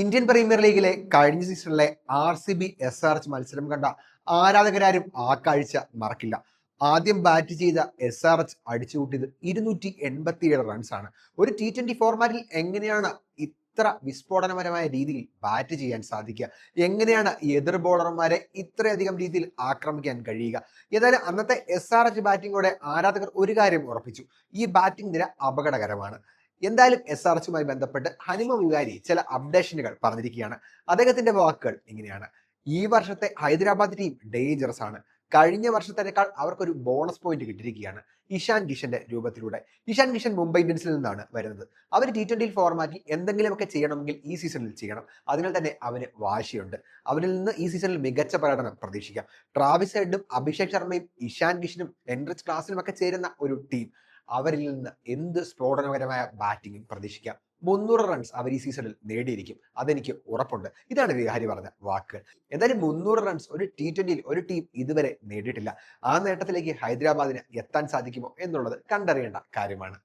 Indian premier ലീഗിലെ കഴിഞ്ഞ സീസണിലെ R C B S R H മത്സരം കണ്ട ആരാധകരാരും ആ കാഴ്ച മറക്കില്ല. ആദ്യം ബാറ്റ് ചെയ്ത എസ് ആർ എച്ച് അടിച്ചുകൂട്ടിയത് ഇരുന്നൂറ്റി എൺപത്തിയേഴ് റൺസാണ് ഒരു ടി ട്വന്റി ഫോർമാറ്റിൽ എങ്ങനെയാണ് ഇത്ര വിസ്ഫോടനപരമായ രീതിയിൽ ബാറ്റ് ചെയ്യാൻ സാധിക്കുക? എങ്ങനെയാണ് എതിർ ബോളർമാരെ ഇത്രയധികം രീതിയിൽ ആക്രമിക്കാൻ കഴിയുക? ഏതായാലും അന്നത്തെ എസ് ആർ എച്ച് ബാറ്റിംഗോടെ ആരാധകർ ഒരു കാര്യം ഉറപ്പിച്ചു. ഈ ബാറ്റിംഗ് നിര അപകടകരമാണ്. എന്തായാലും എസ് ആർ എച്ചുമായി ബന്ധപ്പെട്ട് ഹനുമ വികാരി ചില അപ്ഡേഷനുകൾ പറഞ്ഞിരിക്കുകയാണ്. അദ്ദേഹത്തിന്റെ വാക്കുകൾ ഇങ്ങനെയാണ്. ഈ വർഷത്തെ ഹൈദരാബാദ് ടീം ഡേഞ്ചറസ് ആണ്. കഴിഞ്ഞ വർഷത്തേക്കാൾ അവർക്കൊരു ബോണസ് പോയിന്റ് കിട്ടിയിരിക്കുകയാണ് ഇഷാൻ കിഷന്റെ രൂപത്തിലൂടെ. ഇഷാൻ കിഷൻ മുംബൈ ഇന്ത്യൻസിൽ നിന്നാണ് വരുന്നത്. അവർ ടി ട്വന്റിയിൽ ഫോർമാറ്റിൽ എന്തെങ്കിലുമൊക്കെ ചെയ്യണമെങ്കിൽ ഈ സീസണിൽ ചെയ്യണം. അതിനാൽ തന്നെ അവന് വാശിയുണ്ട്. അവരിൽ നിന്ന് ഈ സീസണിൽ മികച്ച പ്രകടനം പ്രതീക്ഷിക്കാം. ട്രാവിസ് ഹെഡും അഭിഷേക് ശർമ്മയും ഇഷാൻ കിഷനും എൻറിച്ച് ക്ലാസിനും ഒക്കെ ചേരുന്ന ഒരു ടീം അവരിൽ നിന്ന് എന്ത് സ്ഫോടനപരമായ ബാറ്റിങ്ങും പ്രതീക്ഷിക്കാം. മുന്നൂറ് റൺസ് അവർ ഈ സീസണിൽ നേടിയിരിക്കും. അതെനിക്ക് ഉറപ്പുണ്ട്. ഇതാണ് വിഹാരി പറഞ്ഞ വാക്കുകൾ. എന്തായാലും മുന്നൂറ് റൺസ് ഒരു ടി ട്വന്റിയിൽ ഒരു ടീം ഇതുവരെ നേടിയിട്ടില്ല. ആ നേട്ടത്തിലേക്ക് ഹൈദരാബാദിന് എത്താൻ സാധിക്കുമോ എന്നുള്ളത് കണ്ടറിയേണ്ട കാര്യമാണ്.